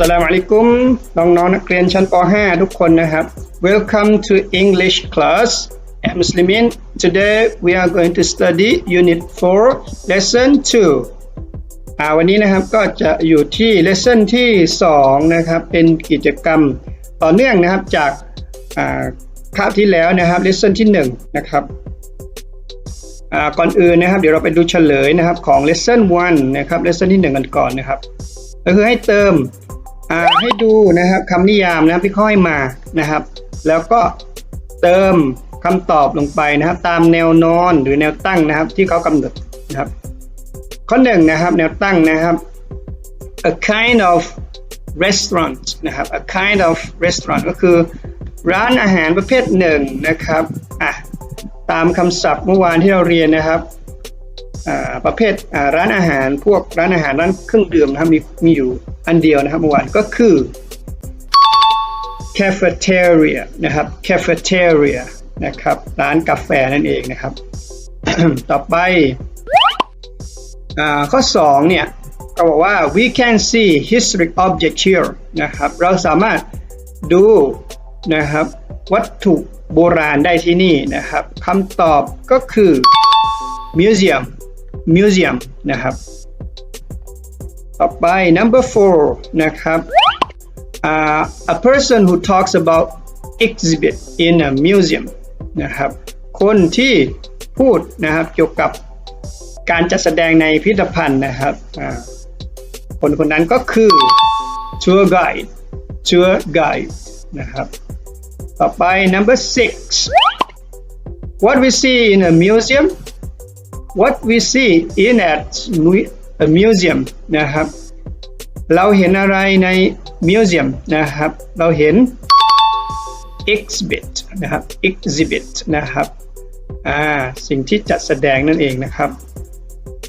สลามอะลัยกุมน้องๆนักเรียนชั้นป .5 ทุกคนนะครับ Welcome to English class at Muslimin Today we are going to study Unit 4 Lesson 2อ่าวันนี้นะครับก็จะอยู่ที่ Lesson ที่ 2 นะครับ เป็นกิจกรรมต่อเนื่องนะครับจากอ่าคาบที่แล้วนะครับ Lesson ที่ 1 นะครับอ่าก่อนอื่นนะครับเดี๋ยวเราไปดูเฉลยนะครับของ Lesson 1 นะครับ Lesson ที่ 1 กันก่อนนะครับ ก็คือให้เติม ให้ดูนะครับคำนิยามนะครับที่เขาให้มานะครับ แล้วก็เติมคำตอบลงไปนะครับ ตามแนวนอนหรือแนวตั้งนะครับ ที่เขากำหนดนะครับ ข้อหนึ่งนะครับ แนวตั้งนะครับ a kind of restaurant นะครับ a kind of restaurant ก็คือร้านอาหารประเภทหนึ่งนะครับอะตามคำศัพท์เมื่อวานที่เราเรียนนะครับ ประเภทร้านอาหารพวกร้านอาหารร้านเครื่องดื่มนะครับมีมีอยู่อันเดียวนะครับเมื่อวานก็คือ cafeteria นะครับ cafeteria นะครับร้านกาแฟนั่นเองนะครับ ต่อไปอข้อ2เนี่ยก็บอกว่า we can see historic object here นะครับเราสามารถดูนะครับวัตถุโบราณได้ที่นี่นะครับคำตอบก็คือ museum museum นะครับ ต่อไป number four นะครับ uh, a person who talks about exhibit in a museum นะครับ คนที่พูดนะครับเกี่ยวกับการจัดแสดงในพิพิธภัณฑ์นะครับ คนคนนั้นก็คือ tour guide tour guide นะครับ ต่อไป number six what we see in a museum what we see in at a museum นะครับ เราเห็นอะไรใน museum นะครับ เราเห็น exhibit นะครับ exhibit นะครับอ่าสิ่งที่จัดแสดงนั่นเองนะครับ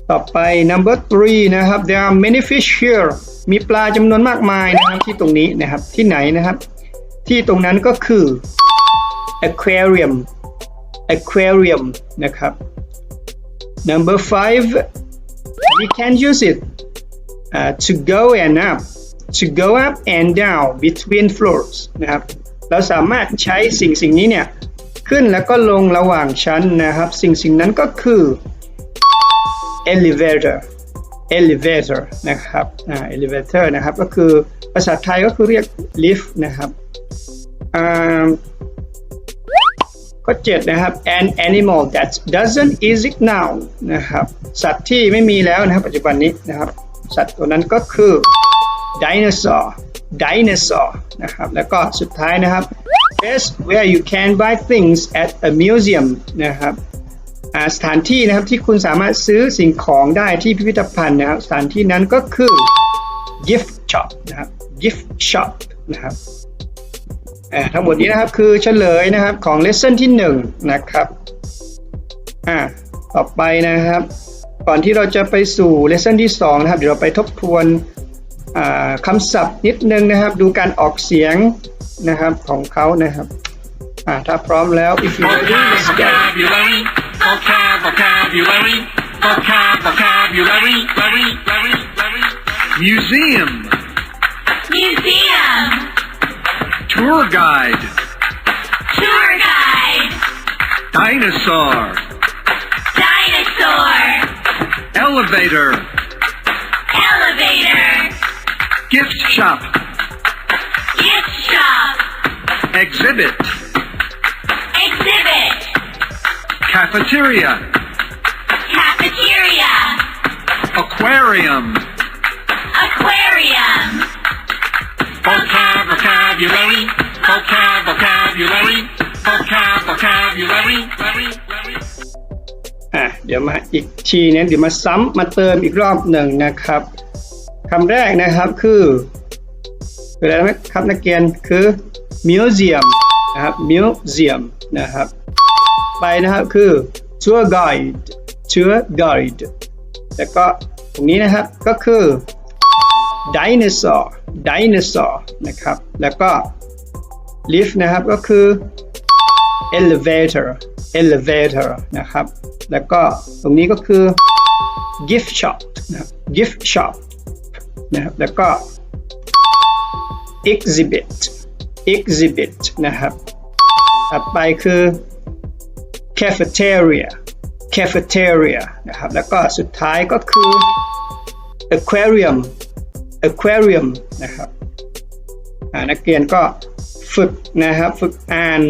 ต่อไป number three นะครับ there are many fish here มีปลาจำนวนมากมายนะครับที่ตรงนี้นะครับที่ไหนนะครับ ที่ตรงนั้นก็คือ aquarium aquarium นะครับ Number five, we can use it uh, to go and up, to go up and down between floors นะครับ เราสามารถใช้สิ่งสิ่งนี้เนี่ย ขึ้นแล้วก็ลงระหว่างชั้นนะครับ สิ่งสิ่งนั้นก็คือ elevator elevator นะครับ อ่า elevator นะครับ ก็คือภาษาไทยก็คือเรียก lift นะครับ อ่า ข้อ7นะครับ an animal that doesn't exist now นะครับ สัตว์ที่ไม่มีแล้วนะครับ ปัจจุบันนี้นะครับ สัตว์ตัวนั้นก็คือ dinosaur dinosaur นะครับ แล้วก็สุดท้ายนะครับ place where you can buy things at a museum นะครับอ่าสถานที่นะครับที่คุณสามารถซื้อสิ่งของได้ที่พิพิธภัณฑ์นะครับ สถานที่นั้นก็คือ gift shop นะครับ gift shop นะครับ ทั้งหมดนี้นะครับคือเฉลยนะครับของ lesson ที่1นะครับอ่าต่อไปนะครับ ก่อนที่เราจะไปสู่ lesson ที่2นะครับเดี๋ยวเราไปทบทวนอ่าคำศัพท์นิดนึงนะครับ ดูการออกเสียงนะครับของเขานะครับอ่าถ้าพร้อมแล้ว if you ready let's go Vocabulary, vocab, vocabulary, vocab, vocabulary, Larry, Larry, Larry. Museum, Museum, tour guide, tour guide, dinosaur, dinosaur, elevator, elevator, gift shop, gift shop, exhibit, exhibit, cafeteria, cafeteria, aquarium, aquarium, vocab, vocabulary, vocab, vocabulary, vocab, vocabulary, Larry, Larry. อะเดี๋ยวมาอีกทีนี่ยเดี๋ยวมาซ้ำมาเติมอีกรอบหนึ่งนะครับคำแรกนะครับคือคืออะไรนะครับนักเรียนคือ museum นะครับ museum นะครับ ไปนะครับคือ tour guide tour guide แล้วก็ตรงนี้นะครับก็คือ dinosaur dinosaur นะครับ แล้วก็ lift นะครับก็คือ elevator elevator นะครับ แล้วก็ตรงนี้ก็คือ gift shop นะ gift shop นะครับ แล้วก็ exhibit exhibit นะครับ ถัดไปคือ cafeteria cafeteria นะครับ แล้วก็สุดท้ายก็คือ aquarium aquarium นะครับนักเรียนก็ฝึกนะครับ ฝึกอ่าน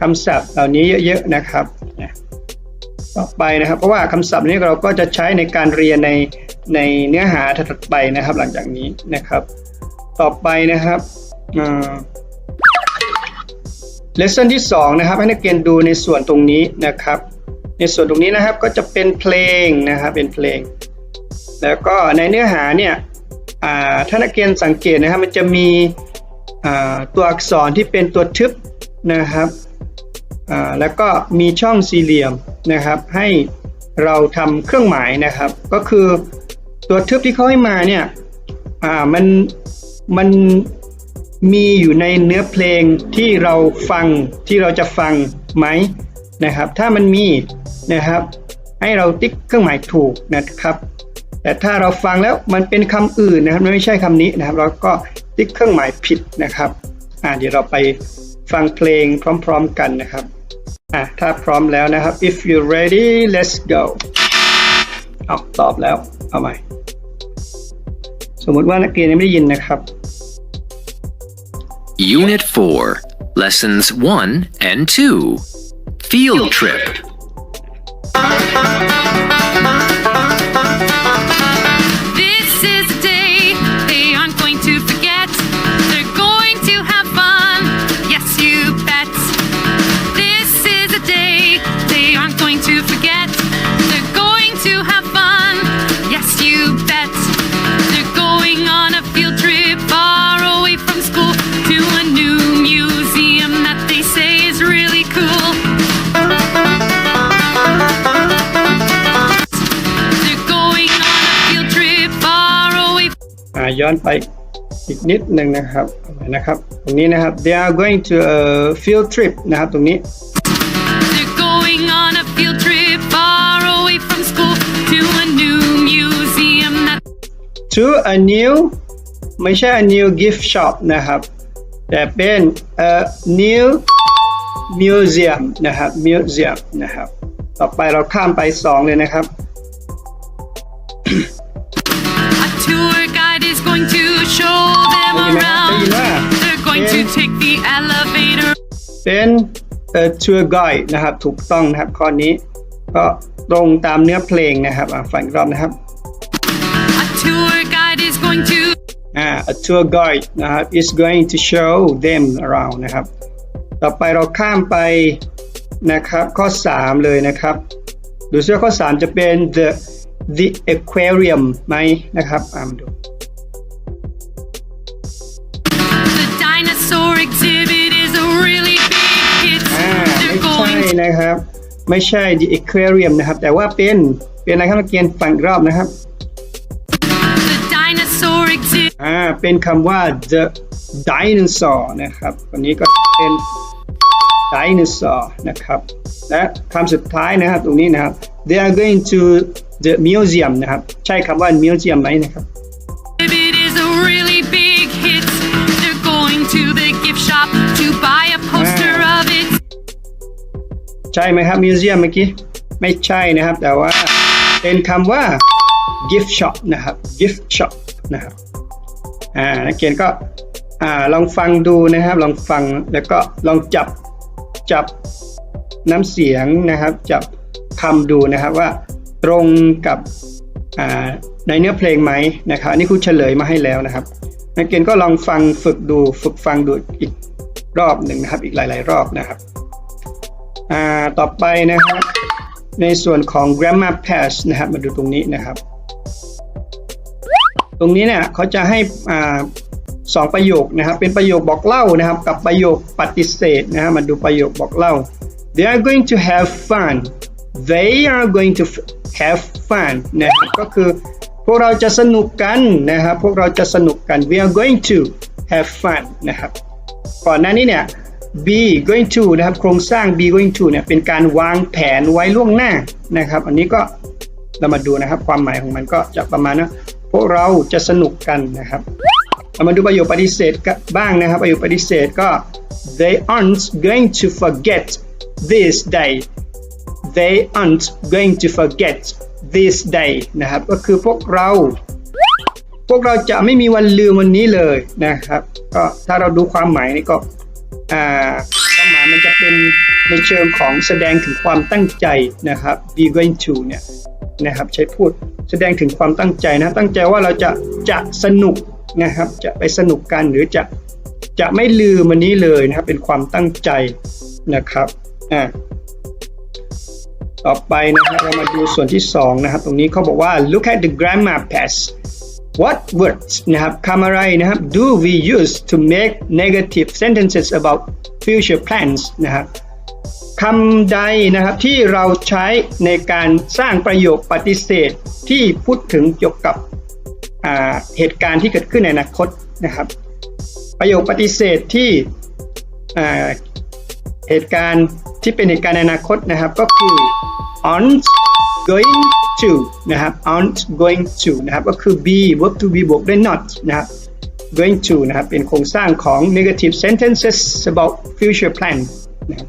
คำศัพท์เหล่านี้เยอะๆนะครับ ต่อไปนะครับ เพราะว่าคำศัพท์นี้เราก็จะใช้ในการเรียนในในเนื้อหาถัดไปนะครับ หลังจากนี้นะครับ ต่อไปนะครับอ่า lesson ที่2นะครับให้นักเรียนดูในส่วนตรงนี้นะครับ ในส่วนตรงนี้นะครับก็จะเป็นเพลงนะครับเป็นเพลง แล้วก็ในเนื้อหาเนี่ย ถ้านักเรียนสังเกตนะครับมันจะมีตัวอักษรที่เป็นตัวทึบนะครับแล้วก็มีช่องสี่เหลี่ยมนะครับ ให้เราทำเครื่องหมายนะครับ ก็คือตัวทึบที่เขาให้มาเนี่ยมันมันมีอยู่ในเนื้อเพลงที่เราฟังที่เราจะฟังไหมนะครับ ถ้ามันมีนะครับ ให้เราติ๊กเครื่องหมายถูกนะครับ แต่ถ้าเราฟังแล้วมันเป็นคำอื่นนะครับมันไม่ใช่คำนี้นะครับ เราก็ติ๊กเครื่องหมายผิดนะครับอ่าเดี๋ยวเราไปฟังเพลงพร้อมๆกันนะครับอะถ้าพร้อมแล้วนะครับ if you ready let's go เอาตอบแล้วเอาใหม่สมมติว่านักเรียนยังไม่ได้ยินนะครับ Unit 4, Lessons 1 and 2. Field Trip. ย้อนไปอีกนิดหนึ่งนะครับเอาใหม่นะครับ ตรงนี้นะครับ they are going to a field trip นะครับ ตรงนี้ They're going on a field trip far away from school to a new museum that to a new ไม่ใช่ a new gift shop นะครับ แต่เป็น a new museum นะครับ museum นะครับ ต่อไปเราข้ามไป 2 เลยนะครับ to take the elevator เป็น a tour guide นะครับถูกต้องนะครับข้อนี้ก็ตรงตามเนื้อเพลงนะครับอะฟังอีกรอบนะครับ A tour guide is going to อ่า a tour guide นะครับ is going to show them around นะครับ ต่อไปเราข้ามไปนะครับข้อ 3 เลยนะครับดูซิว่าข้อ 3 จะเป็น the the aquarium ไหมนะครับอ่ามาดู ไม่ใช่ the aquarium นะครับ แต่ว่าเป็น เป็นอะไรครับนักเรียนฟังอีกรอบนะครับ the dinosaur exhibit อ่า เป็นคำว่า the dinosaur นะครับวันนี้ก็เป็น dinosaur นะครับ และคำสุดท้ายนะครับตรงนี้นะครับ they are going to the museum นะครับ ใช่คำว่า museum ไหมนะครับ is a really big hit. They're going to the gift shop to buy ใช่ไหมครับ museum เมื่อกี้ไม่ใช่นะครับ แต่ว่าเป็นคำว่า gift shop นะครับ gift shop นะครับอ่านักเรียนก็อ่าลองฟังดูนะครับ ลองฟังแล้วก็ลองจับจับน้ำเสียงนะครับ จับคำดูนะครับว่าตรงกับอ่าในเนื้อเพลงไหมนะครับอันนี้ครูเฉลยมาให้แล้วนะครับ นักเรียนก็ลองฟังฝึกดูฝึกฟังดูอีกรอบหนึ่งนะครับ อีกหลาย ๆ รอบนะครับ อ่าต่อไปนะครับ ในส่วนของ grammar page นะครับ มาดูตรงนี้นะครับ ตรงนี้เนี่ยเขาจะให้อ่าสองประโยคนะครับ เป็นประโยคบอกเล่านะครับ กับประโยคปฏิเสธนะครับมาดูประโยคบอกเล่า they are going to have fun they are going to have fun นะครับก็คือพวกเราจะสนุกกันนะครับ พวกเราจะสนุกกัน we are going to have fun นะครับ ก่อนหน้านี้เนี่ย B going to นะครับโครงสร้าง B going to เนี่ยเป็นการวางแผนไว้ล่วงหน้านะครับ อันนี้ก็เรามาดูนะครับ ความหมายของมันก็จะประมาณนะพวกเราจะสนุกกันนะครับเรามาดูประโยคปฏิเสธกันบ้างนะครับ ประโยคปฏิเสธก็ they aren't going to forget this day they aren't going to forget this day นะครับ ก็คือพวกเรา พวกเราจะไม่มีวันลืมวันนี้เลยนะครับ ก็ถ้าเราดูความหมายนี่ก็ ความหมายมันจะเป็นในเชิงของแสดงถึงความตั้งใจนะครับ be going to เนี่ยนะครับใช้พูดแสดงถึงความตั้งใจนะตั้งใจว่าเราจะจะสนุกนะครับ จะไปสนุกกันหรือจะจะไม่ลืมวันนี้เลยนะครับ เป็นความตั้งใจนะครับอ่าต่อไปนะครับเรามาดูส่วนที่2นะครับ ตรงนี้เขาบอกว่า look at the grammar past what words นะครับคำอะไรนะครับ do we use to make negative sentences about future plans นะครับคำใดนะครับที่เราใช้ในการสร้างประโยคปฏิเสธที่พูดถึงเกี่ยวกับเหตุการณ์ที่เกิดขึ้นในอนาคตนะครับ ประโยคปฏิเสธที่เหตุการณ์ที่เป็นเหตุการณ์ในอนาคตนะครับก็คือ aren't going to นะครับ aren't going to นะครับก็คือ be verb to be บวกด้วย not นะครับ going to นะครับ เป็นโครงสร้างของ negative sentences about future plan นะครับ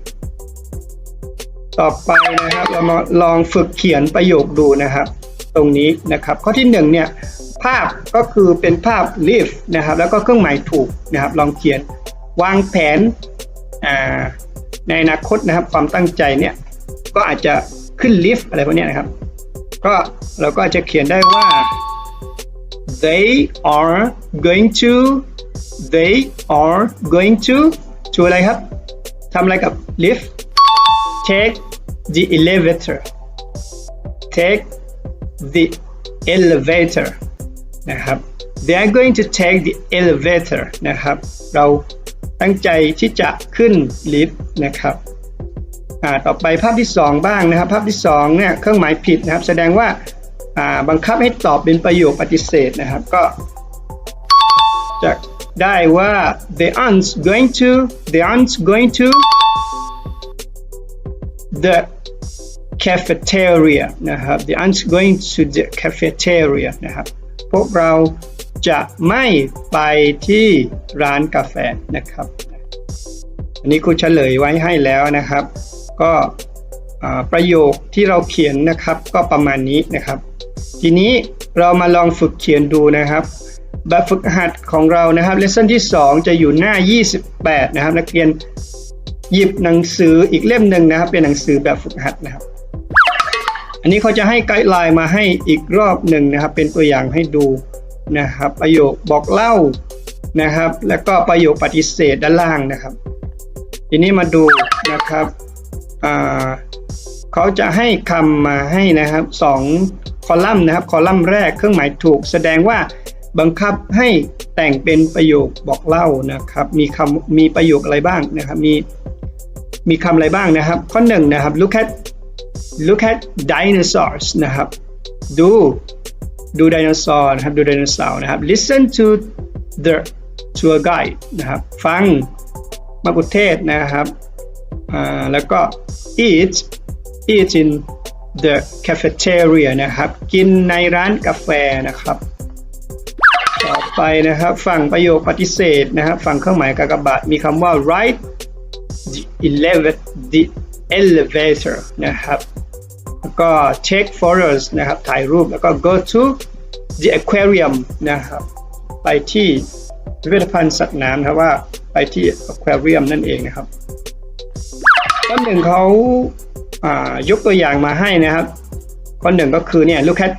ต่อไปนะครับเรามาลองฝึกเขียนประโยคดูนะครับ ตรงนี้นะครับข้อที่หนึ่งเนี่ยภาพก็คือเป็นภาพ live นะครับ แล้วก็เครื่องหมายถูกนะครับ ลองเขียนวางแผนในอนาคตนะครับ ความตั้งใจเนี่ยก็อาจจะขึ้นลิฟต์อะไรพวกนี้นะครับ ก็เราก็จะเขียนได้ว่า they are going to they are going to to อะไรครับทำอะไรกับ lift take the elevator take the elevator นะครับ they are going to take the elevator นะครับ เราตั้งใจที่จะขึ้นลิฟต์นะครับ ต่อไปภาพที่ 2 บ้างนะครับ ภาพที่2เนี่ยเครื่องหมายผิดนะครับ แสดงว่าบังคับให้ตอบเป็นประโยคปฏิเสธนะครับ ก็จะได้ว่า they aren't going to they aren't going to the cafeteria นะครับ they aren't going to the cafeteria นะครับ พวกเราจะไม่ไปที่ร้านกาแฟนะครับ อันนี้ครูเฉลยไว้ให้แล้วนะครับ ก็ประโยคที่เราเขียนนะครับก็ประมาณนี้นะครับ ทีนี้เรามาลองฝึกเขียนดูนะครับแบบฝึกหัดของเรานะครับเลส s นที่ 2 จะอยู่หน้า 28 นะครับ นักเรียนหยิบหนังสืออีกเล่มหนึ่งนะครับ เป็นหนังสือแบบฝึกหัดนะครับ อันนี้เขาจะให้ไกด์ไลน์มาให้อีกรอบหนึ่งนะครับ เป็นตัวอย่างให้ดูนะครับ ประโยคบอกเล่านะครับ แล้วก็ประโยคปฏิเสธด้านล่างนะครับ ทีนี้มาดูนะครับ เขาจะให้คำมาให้นะครับสองคอลัมน์นะครับ คอลัมน์แรกเครื่องหมายถูก แสดงว่าบังคับให้แต่งเป็นประโยคบอกเล่านะครับ มีคำมีประโยคอะไรบ้างนะครับ มีมีคำอะไรบ้างนะครับ ข้อหนึ่งนะครับ look at look at dinosaurs นะครับ ดูดูไดโนเสาร์นะครับ ดูไดโนเสาร์นะครับ listen to the tour guide นะครับ ฟังมักุเทศนะครับ แล้วก็ eat eat in the cafeteria นะครับ กินในร้านกาแฟนะครับ ต่อไปนะครับ ฝั่งประโยคปฏิเสธนะครับ ฝั่งเครื่องหมายกากบาทมีคำว่า ride the elevator the elevator นะครับ แล้วก็ take photos นะครับ ถ่ายรูป แล้วก็ go to the aquarium นะครับ ไปที่พิพิธภัณฑ์สัตว์น้ำนะครับว่าไปที่ aquarium นั่นเองนะครับ ข้อหนึ่งเขาอ่ายกตัวอย่างมาให้นะครับ ข้อหนึ่งก็คือเนี่ย look at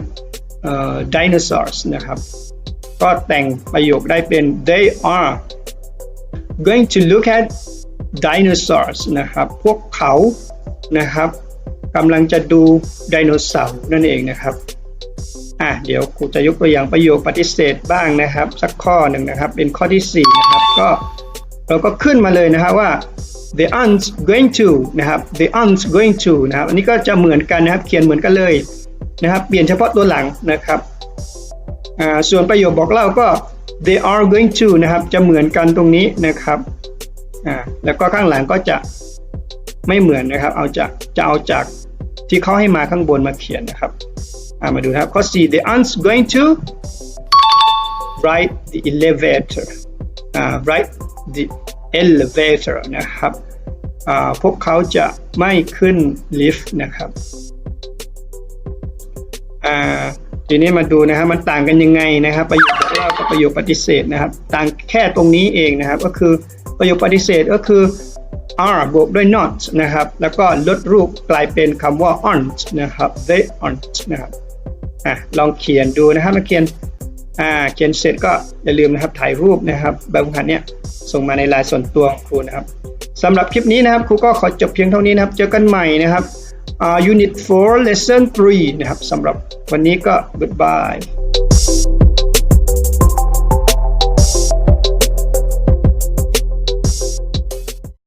เอ่อ dinosaurs นะครับ ก็แต่งประโยคได้เป็น they are going to look at dinosaurs นะครับ พวกเขานะครับกำลังจะดูไดโนเสาร์นั่นเองนะครับอะเดี๋ยวครูจะยกตัวอย่างประโยคปฏิเสธบ้างนะครับ สักข้อหนึ่งนะครับ เป็นข้อที่ 4 นะครับ ก็เราก็ขึ้นมาเลยนะครับว่า they aren't going to นะครับ they aren't going to นะครับอันนี้ก็จะเหมือนกันนะครับ เขียนเหมือนกันเลยนะครับ เปลี่ยนเฉพาะตัวหลังนะครับส่วนประโยคบอกเล่าก็ they are going to นะครับ จะเหมือนกันตรงนี้นะครับแล้วก็ข้างหลังก็จะไม่เหมือนนะครับ เอาจากจะเอาจากที่เขาให้มาข้างบนมาเขียนนะครับมาดูนะครับข้อ 4 they aren't going to ride the elevator ride the elevator นะครับ พวกเขาจะไม่ขึ้นลิฟต์นะครับทีนี้มาดูนะครับมันต่างกันยังไงนะครับ ประโยคบอกเล่ากับประโยคปฏิเสธนะครับ ต่างแค่ตรงนี้เองนะครับ ก็คือประโยคปฏิเสธก็คือ are บวกด้วย not นะครับ แล้วก็ลดรูปกลายเป็นคำว่า aren't นะครับ they aren't นะครับอะลองเขียนดูนะครับมาเขียน อ่าเขียนเสร็จก็อย่าลืมนะครับถ่ายรูปนะครับแบบฝึกหัดเนี้ยส่งมาในไลน์ส่วนตัวของครูนะครับสำหรับคลิปนี้นะครับครูก็ขอจบเพียงเท่านี้นะครับ เจอกันใหม่นะครับอ่า unit 4 lesson 3 นะครับสำหรับวันนี้ก็ goodbye